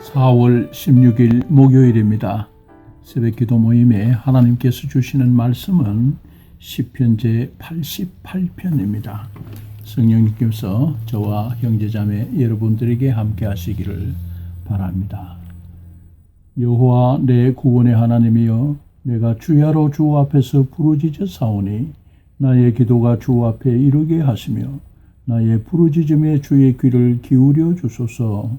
4월 16일 목요일입니다. 새벽 기도 모임에 하나님께서 주시는 말씀은 시편 제 88편입니다. 성령님께서 저와 형제자매 여러분들에게 함께 하시기를 바랍니다. 여호와 내 구원의 하나님이여 내가 주야로 주 앞에서 부르짖어 사오니 나의 기도가 주 앞에 이르게 하시며 나의 부르짖음에 주의 귀를 기울여 주소서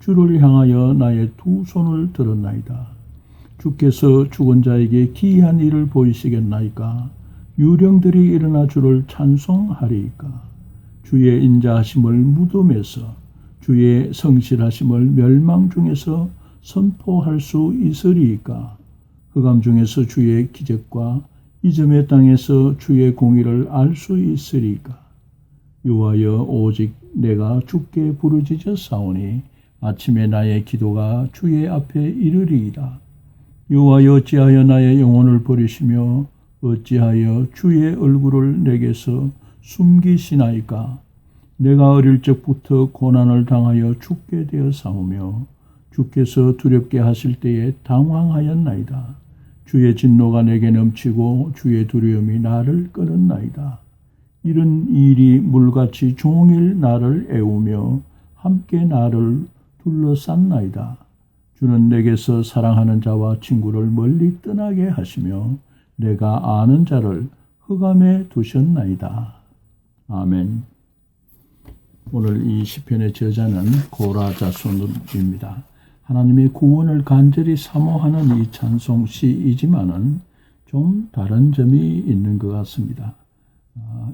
주를 향하여 나의 두 손을 들었나이다. 주께서 죽은 자에게 기이한 일을 보이시겠나이까? 유령들이 일어나 주를 찬송하리이까? 주의 인자하심을 무덤에서 주의 성실하심을 멸망 중에서 선포할 수 있으리이까? 흑암 중에서 주의 기적과 이점의 땅에서 주의 공의를 알 수 있으리이까? 여호와여 오직 내가 주께 부르짖어 싸우니 아침에 나의 기도가 주의 앞에 이르리이다. 여호와여 어찌하여 나의 영혼을 버리시며 어찌하여 주의 얼굴을 내게서 숨기시나이까? 내가 어릴 적부터 고난을 당하여 죽게 되어 싸우며 주께서 두렵게 하실 때에 당황하였나이다. 주의 진노가 내게 넘치고 주의 두려움이 나를 끊었나이다. 이런 일이 물같이 종일 나를 애우며 함께 나를 둘러쌌나이다. 주는 내게서 사랑하는 자와 친구를 멀리 떠나게 하시며 내가 아는 자를 흑암에 두셨나이다. 아멘. 오늘 이 시편의 저자는 고라 자손입니다. 하나님의 구원을 간절히 사모하는 이 찬송시이지만은 좀 다른 점이 있는 것 같습니다.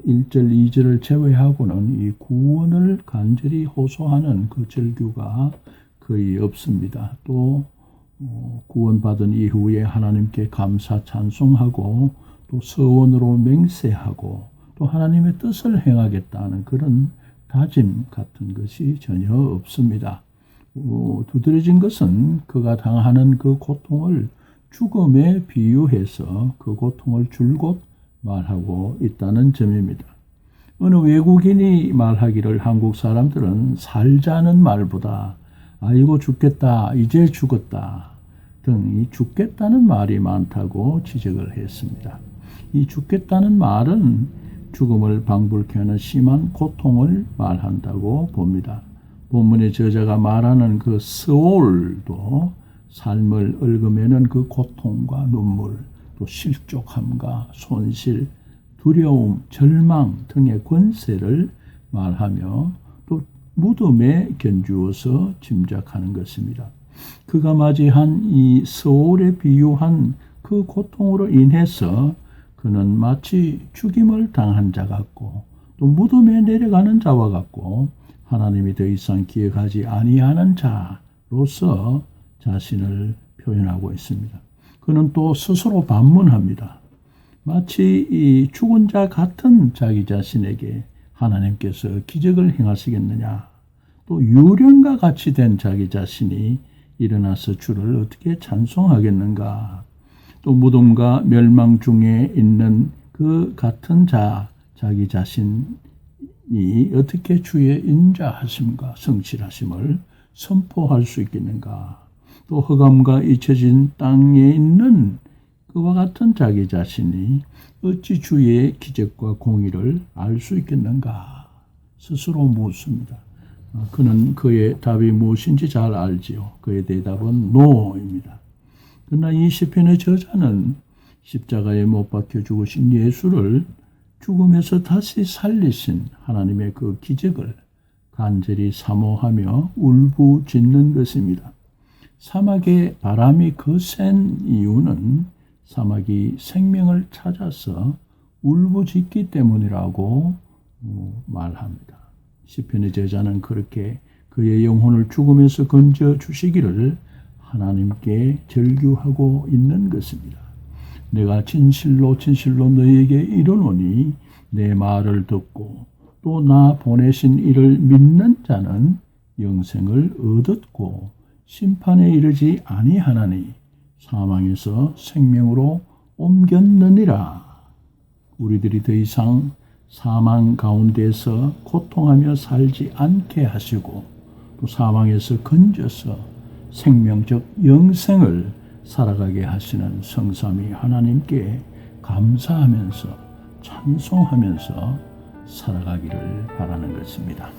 1절, 아, 2절을 제외하고는 이 구원을 간절히 호소하는 그 절규가 거의 없습니다. 또 어, 구원받은 이후에 하나님께 감사 찬송하고 또 서원으로 맹세하고 또 하나님의 뜻을 행하겠다는 그런 다짐 같은 것이 전혀 없습니다. 어, 두드러진 것은 그가 당하는 그 고통을 죽음에 비유해서 그 고통을 줄곧 말하고 있다는 점입니다. 어느 외국인이 말하기를 한국 사람들은 살자는 말보다 아이고 죽겠다, 이제 죽었다 등이 죽겠다는 말이 많다고 지적을 했습니다. 이 죽겠다는 말은 죽음을 방불케 하는 심한 고통을 말한다고 봅니다. 본문의 저자가 말하는 그 스올도 삶을 얽으면은 그 고통과 눈물, 또 실족함과 손실, 두려움, 절망 등의 권세를 말하며 또 무덤에 견주어서 짐작하는 것입니다. 그가 맞이한 이 서울에 비유한 그 고통으로 인해서 그는 마치 죽임을 당한 자 같고 또 무덤에 내려가는 자와 같고 하나님이 더 이상 기억하지 아니하는 자로서 자신을 표현하고 있습니다. 그는 또 스스로 반문합니다. 마치 이 죽은 자 같은 자기 자신에게 하나님께서 기적을 행하시겠느냐. 또 유령과 같이 된 자기 자신이 일어나서 주를 어떻게 찬송하겠는가. 또 무덤과 멸망 중에 있는 그 같은 자, 자기 자신이 어떻게 주의 인자하심과 성실하심을 선포할 수 있겠는가. 또 흑암과 잊혀진 땅에 있는 그와 같은 자기 자신이 어찌 주의 기적과 공의를 알 수 있겠는가 스스로 묻습니다. 어, 그는 그의 답이 무엇인지 잘 알지요. 그의 대답은 노입니다. 그러나 이 시편의 저자는 십자가에 못 박혀 죽으신 예수를 죽음에서 다시 살리신 하나님의 그 기적을 간절히 사모하며 울부짖는 것입니다. 사막에 바람이 거센 이유는 사막이 생명을 찾아서 울부짖기 때문이라고 어, 말합니다. 시편의 제자는 그렇게 그의 영혼을 죽음에서 건져 주시기를 하나님께 절규하고 있는 것입니다. 내가 진실로 진실로 너희에게 이르노니 내 말을 듣고 또 나 보내신 이를 믿는 자는 영생을 얻었고 심판에 이르지 아니하나니 사망에서 생명으로 옮겼느니라. 우리들이 더 이상 사망 가운데서 고통하며 살지 않게 하시고 또 사망에서 건져서 생명적 영생을 살아가게 하시는 성삼위 하나님께 감사하면서 찬송하면서 살아가기를 바라는 것입니다.